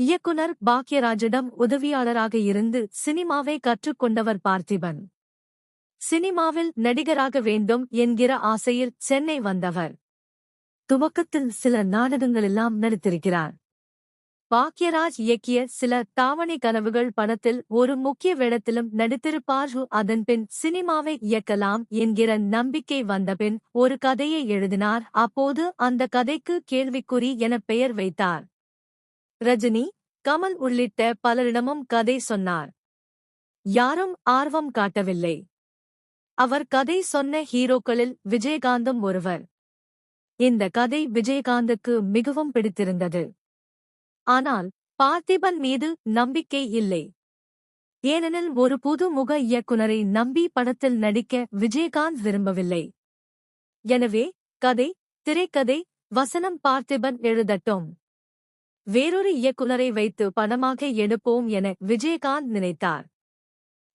இயக்குனர் பாக்யராஜிடம் உதவியாளராக இருந்து சினிமாவை கற்றுக்கொண்டவர் பார்த்திபன். சினிமாவில் நடிகராக வேண்டும் என்கிற ஆசையில் சென்னை வந்தவர். துவக்கத்தில் சில நாடகங்களெல்லாம் நடித்திருக்கிறார். பாக்யராஜ் இயக்கிய சில தாவணி கனவுகள் படத்தில் ஒரு முக்கிய வேடத்திலும் நடித்திருப்பார். அதன்பின் சினிமாவை இயக்கலாம் என்கிற நம்பிக்கை வந்தபின் ஒரு கதையை எழுதினார். அப்போது அந்த கதைக்கு கேள்விக்குறி என பெயர் வைத்தார். ரஜினி கமல் உள்ளிட்ட பலரிடமும் கதை சொன்னார். யாரும் ஆர்வம் காட்டவில்லை. அவர் கதை சொன்ன ஹீரோக்களில் விஜயகாந்தும் ஒருவர். இந்த கதை விஜயகாந்துக்கு மிகவும் பிடித்திருந்தது. ஆனால் பார்த்திபன் மீது நம்பிக்கை இல்லை. ஏனெனில் ஒரு புது முக இயக்குனரை நம்பி படத்தில் நடிக்க விஜயகாந்த் விரும்பவில்லை. எனவே கதை திரைக்கதை வசனம் பார்த்திபன் எழுதட்டும். வேறொரு இயக்குனரை வைத்து படமாக எடுப்போம் என விஜயகாந்த் நினைத்தார்.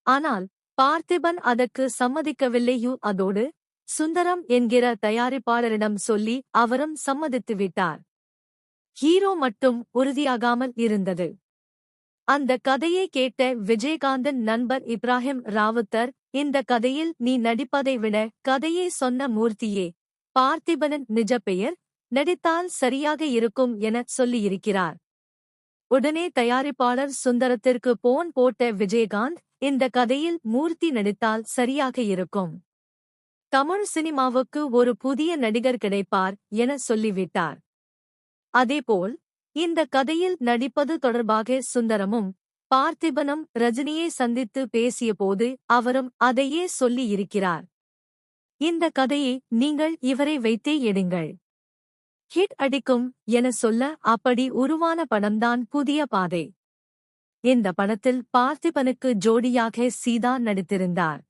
ஆனால் பார்த்திபன் அதற்கு சம்மதிக்கவில்லையு அதோடு சுந்தரம் என்கிற தயாரிப்பாளரிடம் சொல்லி அவரும் சம்மதித்து விட்டார். ஹீரோ மட்டும் உறுதியாகாமல் இருந்தது. அந்த கதையை கேட்ட விஜயகாந்தன் நண்பர் இப்ராஹிம் ராவுத்தர் இந்த கதையில் நீ நடிப்பதை விட கதையை சொன்ன மூர்த்தியே பார்த்திபனின் நிஜ பெயர் நடித்தால் சரியாக இருக்கும் என சொல்லியிருக்கிறார். உடனே தயாரிப்பாளர் சுந்தரத்திற்கு போன் போட்ட விஜயகாந்த் இந்த கதையில் மூர்த்தி நடித்தால் சரியாக இருக்கும். தமிழ் சினிமாவுக்கு ஒரு புதிய நடிகர் கிடைப்பார் என சொல்லிவிட்டார். அதேபோல் இந்த கதையில் நடிப்பது தொடர்பாக சுந்தரமும் பார்த்திபனும் ரஜினியை சந்தித்து பேசியபோது அவரும் அதையே சொல்லியிருக்கிறார். இந்த கதையை நீங்கள் இவரை வைத்தே எடுங்கள். ஹிட் அடிக்கும் என சொல்ல அப்படி உருவான படம்தான் புதிய பாதை. இந்த படத்தில் பார்த்திபனுக்கு ஜோடியாக சீதா நடித்திருந்தார்.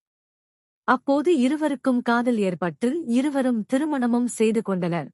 அப்போது இருவருக்கும் காதல் ஏற்பட்டு இருவரும் திருமணமும் செய்து கொண்டனர்.